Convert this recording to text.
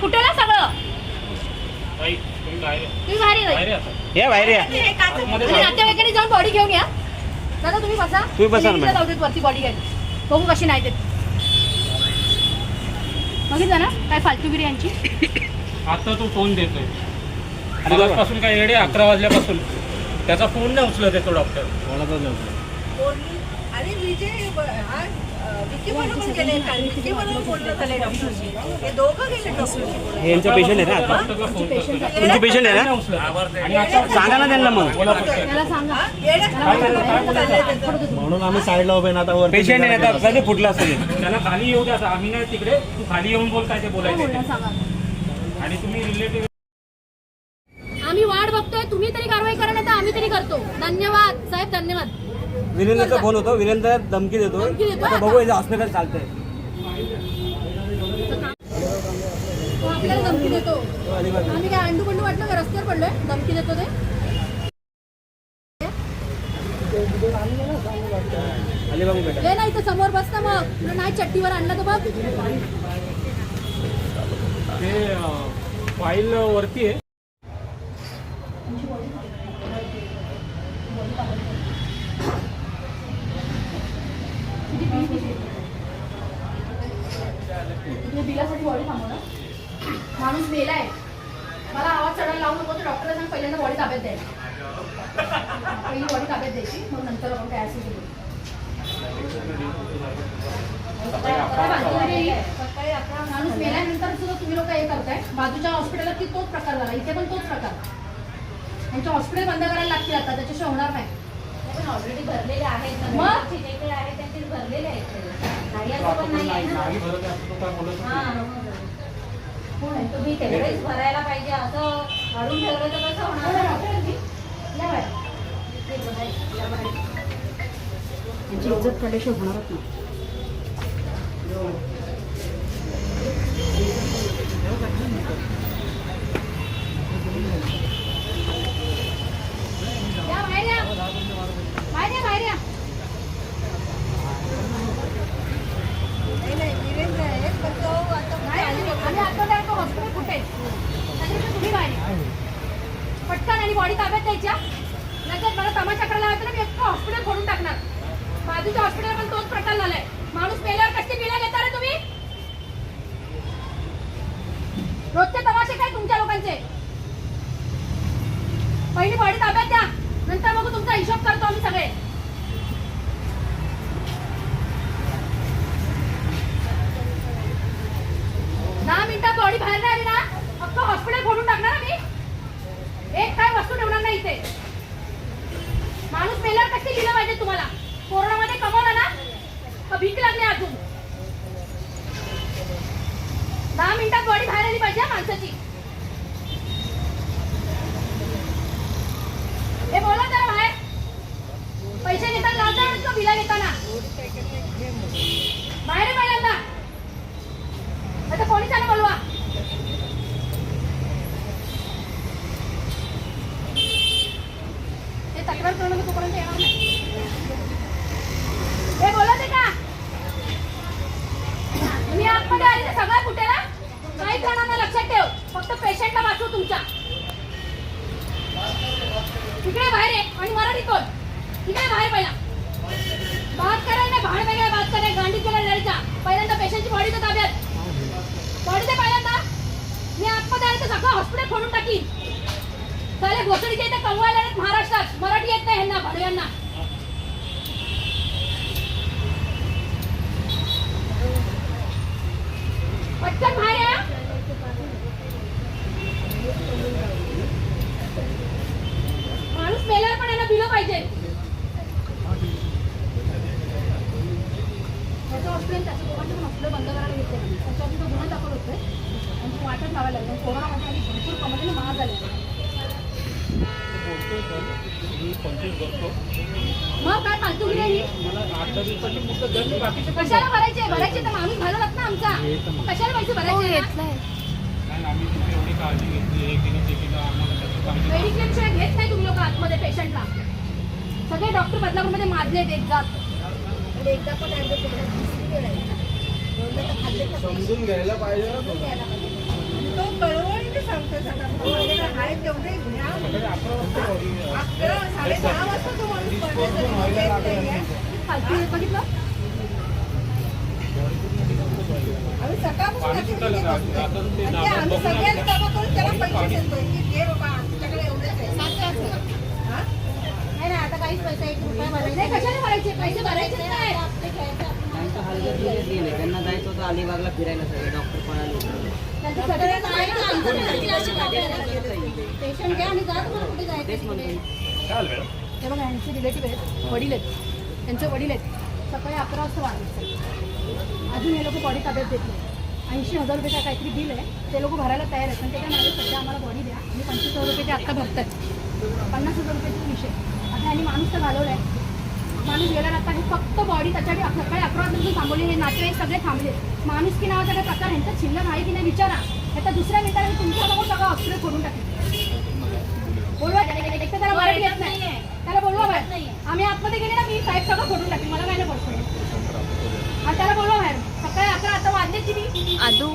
फुटेल सगळं? तुम्ही बाहेर या. तुम्ही बाहेर या. बाहेर. नातेवाईकांनी जाऊन बॉडी घेऊन या. दादा तुम्ही बसा. तुम्ही बसा ना, मॅडम. वरती बॉडी घ्यायची बघू कशी नाही ते. बघितलं ना काय फालतूगिरी यांची आता तो फोन देतोय. मगाचपासून काय येडे अकरा वाजल्यापासून. त्याचा फोन नाही उचलत येतो डॉक्टर बोलली अरे विजय ब- हा, गेले काल डॉक्टरशी हे दोघं गेले डॉक्टरशी हे यांचं पेशंट आहे ना आता? तुमचे पेशंट आहे ना? सांगा ना त्यांना मग. त्याला सांगा. म्हणून आम्ही साईडला उभे ना आता वर पेशंट आहे ना आता कधी फुटला असेल. त्याला खाली येऊ द्या आता. आम्ही नाही तिकडे. तू खाली येऊन बोल काय ते बोलायचं सांगा. ते. आणि तुम्ही रिलेटिव्ह आम्ही वाट बघतोय. तुम्ही तरी कारवाई करा नाही तर आम्ही तरी करतो. धन्यवाद. साहेब धन्यवाद. वीरेंद्रचा फोन होतो. वीरेंद्र धमकी देतो आता बघू याचं हॉस्पिटल चालतंय. आपल्याला धमकी देतो. आम्ही काय अंडू पंडू वाटलं का? रस्त्यावर पडलोय. धमकी देतो ते. अलिबाग बेटा ये ना इथं समोर बस ना मग. तुला नाही चट्टीवर आणलं तर बघ. ते फाईल वरती आहे. मेलाय मला आवाज चढायला लावू नको तर डॉक्टरला सांग पहिल्यांदा बॉडी ताब्यात द्यायची पहिली बॉडी ताब्यात द्यायची मग नंतर आपण काय असेल ते? माणूस मेल्यानंतर सुद्धा तुम्ही लोक हे करताय बाजूच्या हॉस्पिटलात की तोच प्रकार झाला इथे पण तोच प्रकार त्यांचे हॉस्पिटल बंद करायला लागतील आता त्याच्याशिवाय होणार नाही पण ऑलरेडी भरलेले आहेत. मग? जे काही आहे त्यांचे भरलेले आहेत ते. नाही असं पण नाही आहे ना. तुम्ही तेवढेच भरायला पाहिजे असं काढून ठेवलं तर कसं होणार? इज्जत काढल्याशिवाय होणारच नाही या, बाहेर या. बाहेर या, बाहेर या. नाही नाही वीरेंद्र आहे पण तो आता नाही, आम्ही आम्ही आतमध्ये आहे, तो हॉस्पिटल कुठे आहे? त्याच्यापेक्षा तुम्ही बाहेर या. पटकन आणि बॉडी ताब्यात द्यायच्या लगेच मला तमाशा करायला लावायचा ना मी एकटं हॉस्पिटल फोडून टाकणार. बाजूच्या हॉस्पिटल पण तोच प्रकार झालाय. माणूस मेल्यावर कसली बिलं घेता रे तुम्ही? रोजचे तमाशे काय तुमच्या लोकांचे? पहिली बॉडी ताब्यात द्या. नंतर मग तुमचा हिशोब करतो आम्ही सगळे दहा मिनिटात बॉडी बाहेर नाही आली ना अख्खं हॉस्पिटल फोडून टाकणार आम्ही एक काय वस्तू ठेवणार नाही इथे माणूस मेल्यावर कशी दिलं पाहिजे तुम्हाला कोरोनामध्ये कमवलं ना का भीक लागली अजून दहा मिनिटात बॉडी बाहेर आली पाहिजे माणसाची. हे बोला तर बाहेर. पैसे घेताना लावता का? बिला घेताना? बाहेर आहे पहिल्यांदा आता पोलिसांना बोलवा ते तक्रार करणं मी तोपर्यंत येणार नाही हे बोलत आहे का मी आतमध्ये आली तर सगळं कुठे ना? काही जणांना लक्षात ठेव. फक्त पेशंटला वाचव तुमच्या. तिकडे बाहेर आहे आणि मराठी कोण तिकडे बाहेर पहिला. बात करायला नाही भाड वेगळ्या बात करायला गांडी केला जायचा पहिल्यांदा पेशंटची बॉडी तर ताब्यात. बॉडी ते पहिल्यांदा. मी आतमध्ये आले तर सगळं हॉस्पिटल फोडून टाकीन. चालेल घोसडीच्या इथे कमवायला आहेत महाराष्ट्रात. मराठी येत नाही ह्यांना भडव्यांना. यांना बाहेर या माणूस मेल्यावर पण यांना दिलं पाहिजे त्याचं हॉस्पिटल त्याचं दोघांचं पण हॉस्पिटल बंद करायला घेतलं त्याच्यावरती तो गुन्हा दाखल होतोय आणि तो वाटत लावायला लागला कोरोनामध्ये आधी भरपूर कमवलेले महाग झाले बोलतोय सर मी पंचवीस करतो मग काय ही? कशाला भरायचे? भरायचे तर माणूस घालवत ना आमचा. कशाला पैसे भरायचे? मेडिक्लेम शिवाय घेत नाही तुम्ही लोक आतमध्ये पेशंटला सगळे डॉक्टर बदलापूरमध्ये माजलेत एक जात एकदा पण केलं दुसरी वेळ आहे. अकरा साडे दहा वाजता तो माणूस पडला बघितलं आम्ही सकाळपासून आम्ही सगळ्यांनी करून त्याला पैसे देतोय की घे बाबा आमच्याकडे एवढेच आहे हा? नाही आता काहीच पैसा एक रुपया भरायचा कशाला भरायचे पैसे भरायचे नाही त्यांना जायचं होतं अलिबागला फिरायला सगळे डॉक्टर ते बघा यांचे रिलेटिव्ह आहेत वडील आहेत त्यांचे वडील आहेत सकाळी अकरा वाजता वाढले अजून हे लोक बॉडी ताब्यात देत नाही ऐंशी हजार रुपये काहीतरी बिल आहे ते लोक भरायला तयार आहेत पण ते काय सध्या आम्हाला बॉडी द्या आणि पंचवीस हजार रुपये ते आत्ता भरतात पन्नास हजार रुपयाचा विषय आता यांनी माणूस तर घालवला आहे माणूस गेला आता हे फक्त बॉडी त्याच्यासाठी अक- सकाळी अकरा वाजता थांबवले हे नातेवाईक सगळे थांबले. माणूस की नावाचा काही प्रकार ह्यांचा शिल्लक आहे की नाही विचारा. आता दुसऱ्या मिनिटाला मी तुमच्यासमोर सगळं हॉस्पिटल फोडून टाकेल बोलवा तर त्याला मराठी येत नाही. त्याला बोलवा बाहेर. आम्ही आतमध्ये गेले ना मी साहेब सगळं फोडून टाकेल मला काय नाही पडतो आणि त्याला बोलवा बाहेर. सकाळी अकरा आता वाजले किती आदू.